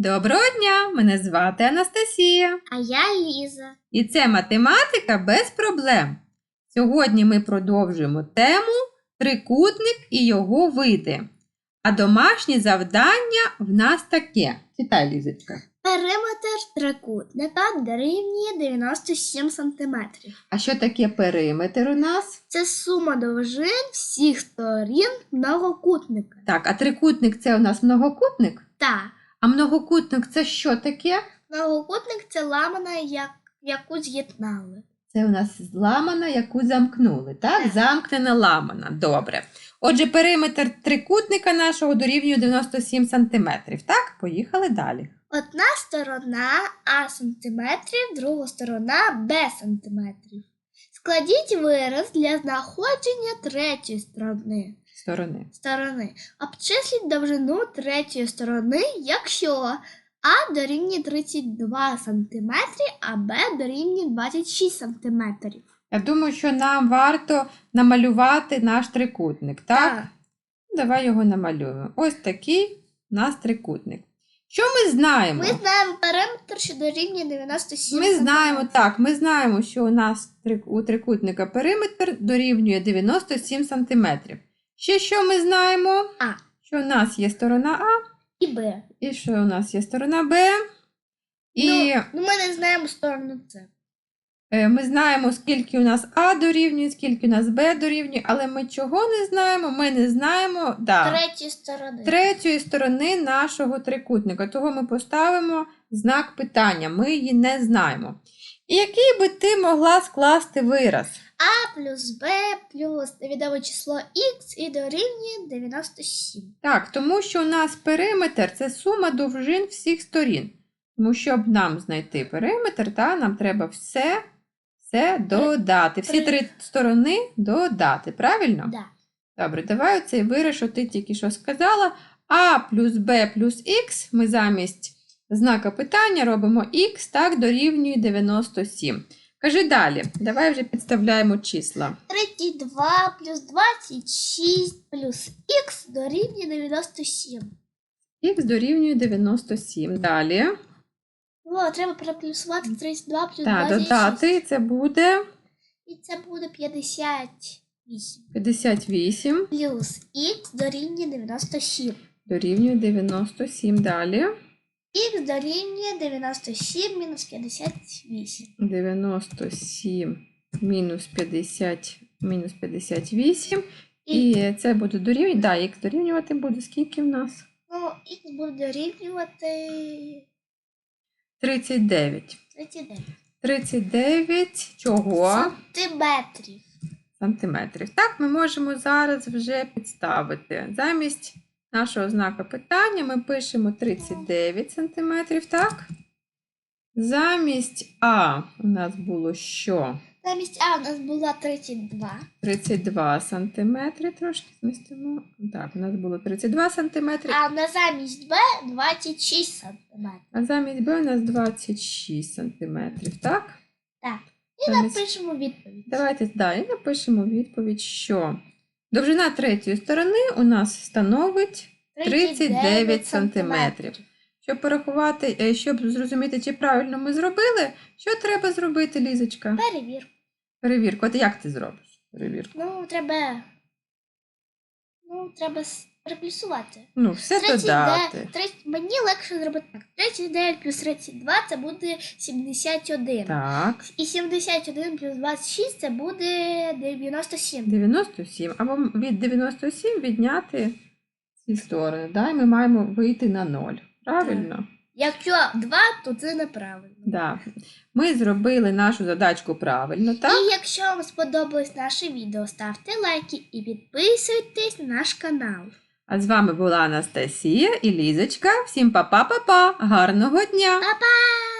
Доброго дня! Мене звати Анастасія. А я Ліза. І це математика без проблем. Сьогодні ми продовжуємо тему трикутник і його види. А домашнє завдання в нас таке. Читай, Лізочка. Периметр трикутника дорівнює 97 см. А що таке периметр у нас? Це сума довжин всіх сторін многокутника. Так, а трикутник це у нас многокутник? Та А многокутник це що таке? многокутник це ламана, як, яку з'єднали. Це у нас зламана, яку замкнули. Так? Так. Замкнена ламана. Добре. Отже, периметр трикутника нашого дорівнює 97 см. Так, поїхали далі. Одна сторона А сантиметрів, друга сторона Б сантиметрів. Складіть вираз для знаходження третьої сторони. Сторони. сторони. Обчисліть довжину третьої сторони, якщо А дорівнює 32 см, а Б дорівнює 26 см. Я думаю, що нам варто намалювати наш трикутник. Так? Давай його намалюємо. Ось такий у нас трикутник. Що ми знаємо? Ми знаємо периметр, що дорівнює 97 Ми знаємо так, ми знаємо, що у нас трик- у трикутника периметр дорівнює 97 см. Ще що ми знаємо? А. Що у нас є сторона А, І Б. і що у нас є сторона Б. І Ну, ми не знаємо сторону С. е, ми знаємо, скільки у нас А дорівнює, скільки у нас Б дорівнює, але ми чого не знаємо? Ми не знаємо да, Третьої сторони. третьої сторони нашого трикутника. Того ми поставимо знак питання. Ми її не знаємо. І який би ти могла скласти вираз? А плюс Б плюс невідоме число Х і дорівнює 97. Так, тому що у нас периметр це сума довжин всіх сторін. Тому щоб нам знайти периметр, та, нам треба все, все додати. Всі три сторони додати. Правильно? Да. Добре, давай оцей вираз, що ти тільки що сказала. А плюс Б плюс Х ми замість знака питання робимо Х, так, дорівнює 97. Кажи далі, давай вже підставляємо числа. 32 плюс 26 плюс Х дорівнює 97. Х дорівнює 97. Далі. О, треба переплюсувати 32 плюс Так, 26. додати це буде І це буде 58. 58 Плюс Х дорівнює 97. дорівнює 97. Далі. Х дорівнює 97 мінус 58. 97 мінус 50 мінус 58. І, І це буде дорівнювати. Да, х дорівнювати буде скільки в нас? ну, Х буде дорівнювати 39. 39 39 чого? сантиметрів. Сантиметрів. Так, ми можемо зараз вже підставити. Замість нашого знака питання ми пишемо 39 сантиметрів, так? Замість А у нас було що? Замість А у нас була 32. 32 сантиметри, трошки змістимо. Так, у нас було 32 сантиметри, А на замість Б 26 сантиметрів. а замість Б у нас 26 сантиметрів, так? Так. І Замість- напишемо відповідь. Давайте далі напишемо відповідь, що довжина третьої сторони у нас становить 39 сантиметрів. Щоб порахувати, е, щоб зрозуміти, чи правильно ми зробили, що треба зробити, Лізочка? Перевірку. Перевірку. От як ти зробиш перевірку? Ну, треба. Ну, треба переплюсувати. Ну, все додати. 30, мені легше зробити так. 39 плюс 32 це буде 71. Так, І 71 плюс 26 це буде 97. 97. Або від 97 відняти ці сторони. Да? І ми маємо вийти на 0. Правильно? Якщо 2, то це неправильно. Да. Ми зробили нашу задачку правильно, так? І якщо вам сподобалось наше відео, ставте лайки і підписуйтесь на наш канал. А з вами була Анастасія і Лізочка. Всім па-па-па-па! Гарного дня! Па-па!